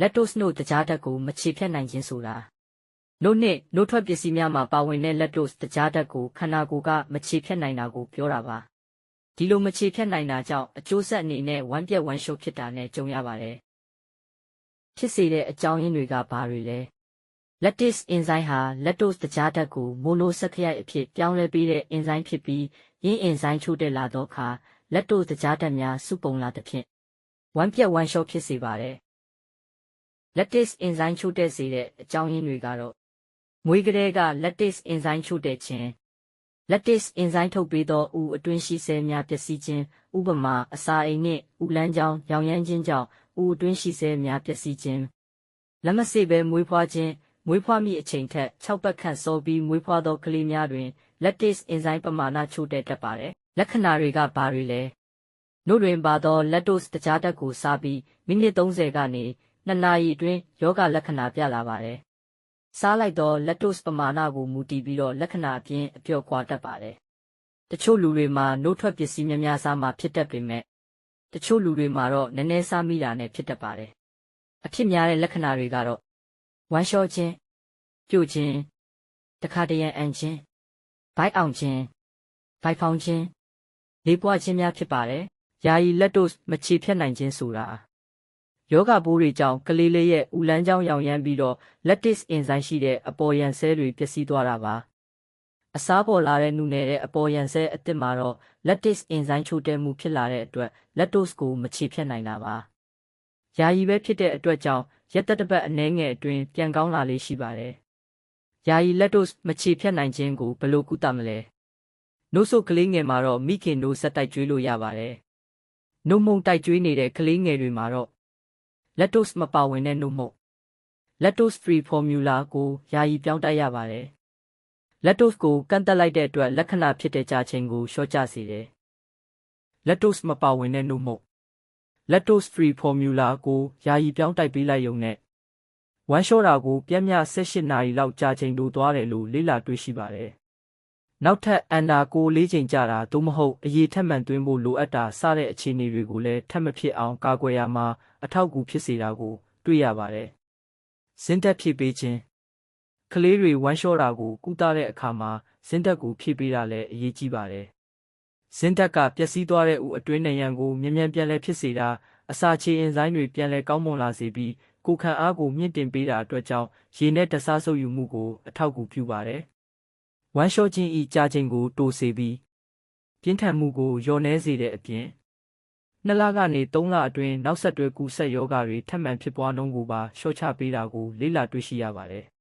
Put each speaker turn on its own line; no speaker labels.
လက်တိုစ်နို့တကြားဓာတ်ကိုမချေဖျက်နိုင်ခြင်းဆိုတာနို့နှင့်နို့ထွက်ပစ္စည်းများမှာပါဝင်တဲ့လက်တိုစ်တကြားဓာတ်ကိုခန္ဓာကိုယ်ကမချေဖျက်နိုင်တာကိုပြောတာပါဒီလိုမချေဖျက်နိုင်တာကြောင့်အကျိုးဆက်အနေနဲ့ဝမ်းပြက်ဝမ်းရှုပ်ဖြစ်တာနဲ့ကြုံရပါတယ်ဖြစ်စေတဲ့အကြောင်းရင်းတွေကဘာတွေလဲ lattice enzyme ဟာ lactose တကြားဓာတ်ကိုမိုနိုစက္ခရိုက်အဖြစ်ပြောင်းလဲပေးတဲ့ enzyme ဖြစ်ပြီးရင်း enzyme ချို့တဲ့လာသောအခါ lactose တကြားဓာတ်များစုပုံလာသဖြင့်ဝမ်းပြက်ဝမ်းလျှောဖြစ်စေပါတယ်။ lattice enzyme ချို့တဲ့စေတဲ့အကြောင်းရင်းတွေကတော့မွေးကလေးက lattice enzyme ချို့တဲ့ခြင်း lattice enzyme ထုတ်ပေးသောဥအတွင်းရှိဆဲများပျက်စီးခြင်းဥပမာအစာအိမ်နှင့်ဥလန်းကြောင်းရောင်ရမ်းခြင်းကြောင့်ဥအတွင်းရှိဆဲများပျက်စီးခြင်းလက်မစေ့ပဲမွေးဖွားခြင်းမွေးဖွားမိအချိန်ထက်6ပတ်ခန့်စောပြီးမွေးဖွားသောကလေးများတွင် lattice enzyme ပမာဏချို့တဲ့တတ်ပါတယ်လက္ခဏာတွေကဘာတွေလဲနို့တွင်ပါသော lactose တကြားဓာတ်ကိုစားပြီးမိနစ်30ကနေ 2နာရီအတွင်းယောဂလက္ခဏာပြလာပါတယ်စားလိုက်သော lactose ပမာဏကိုမူတည်ပြီးတော့လက္ခဏာအပြင်အပြော့ကွာတတ်ပါတယ်တချို့လူတွေမှာနှုတ်ထွက်ပစ္စည်းများများစားမှဖြစ်တတ်ပေမဲ့တချို့လူတွေမှာတော့နည်းနည်းစားမိတာနဲ့ဖြစ်တတ်ပါတယ်အဖြစ်များတဲ့လက္ခဏာတွေကတော့ဝမ်းလျှောခြင်းပြို့ခြင်းတခါတရံအန်ခြင်းဘိုက်အောင်ခြင်းဘိုက်ဖောင်းခြင်းလေးပွားခြင်းများဖြစ်ပါတယ်ယာယီလက်တိုမချေဖြတ်နိုင်ခြင်းဆိုတာ ယောဂပိုးတွေကြောင့်ကလေးလေးရဲ့ဥလန်းကြောင်းရောင်ရမ်းပြီးတော့ lattice enzyme ရှိတဲ့အပေါ်ယံဆဲတွေပျက်စီးသွားတာပါအစားပေါ်လာတဲ့နုနယ်တဲ့အပေါ်ယံဆဲအစ်စ်မှာတော့ lattice enzyme ချို့တဲ့မှုဖြစ်လာတဲ့အတွက် lactose ကိုမချေဖြတ်နိုင်တာပါယာယီပဲဖြစ်တဲ့အတွက်ကြောင့်ရက်သက်တစ်ပတ်အနည်းငယ်အတွင်းပြန်ကောင်းလာလေးရှိပါတယ်ယာယီလက်တိုမချေဖြတ်နိုင်ခြင်းကိုဘယ်လိုကုသမလဲနို့ဆိုကလေးငယ်မှာတော့မိခင်တို့ဆက်တိုက်ကျွေးလို့ရပါတယ်နို့မုံတိုက်ကျွေးနေတဲ့ကလေးငယ်တွေမှာတော့ လက်တိုမပါဝင်တဲ့နို့မုံ lactose free formula ကိုယာယီပြောင်းတက်ရပါတယ် lactose ကိုကန့်တက်လိုက်တဲ့အတွက်လက္ခဏာဖြစ်တဲ့ကြာချိန်ကိုလျှော့ချစေတယ် lactose မပါဝင်တဲ့နို့မုံ lactose free formula ကိုယာယီပြောင်းတိုက်ပေးလိုက်ရုံနဲ့ဝမ်းလျှောတာကိုပြည့်မြ18နာရီလောက်ကြာချိန်လိုသွားတယ်လို့လေ့လာတွေ့ရှိပါတယ်။ နောက်ထပ်အန်နာကို၄ချိန်ကြာတာသို့မဟုတ်အရေးထက်မှန်သွင်းဖို့လိုအပ်တာစတဲ့အခြေအနေတွေကိုလည်းထပ်မဖြစ်အောင်ကာကွယ်ရမှာအထောက်အကူဖြစ်စေတာကိုတွေ့ရပါတယ်။ဇင်းတက်ဖြည့်ပေးခြင်းကလေးတွေဝမ်းလျှောတာကိုကုသတဲ့အခါမှာဇင်းတက်ကိုဖြည့်ပေးတာလည်းအရေးကြီးပါတယ်။ဇင်းတက်ကပျက်စီးသွားတဲ့ဥအတွင်းနံရံကိုမြ мян ပြန်လဲဖြစ်စေတာအစာချေအင်ဇိုင်းတွေပြန်လဲကောင်းမွန်လာစေပြီးကိုယ်ခံအားကိုမြင့်တင်ပေးတာအတွက်ကြောင့်ရေနဲ့တစားဆုပ်ယူမှုကိုအထောက်အကူပြုပါတယ်။ ဝမ်းလျှောခြင်းဤကြာချိန်ကို တိုးစေပြီးပြင်းထန်မှုကိုလျော့နည်းစေတဲ့အပြင်နှစ်လကနေသုံးလအတွင်းနောက်ဆက်တွဲကူးဆက်ရောဂါတွေထပ်မံဖြစ်ပွားနှုန်းကိုပါလျှော့ချပေးတာကိုလေ့လာတွေ့ရှိရပါတယ်။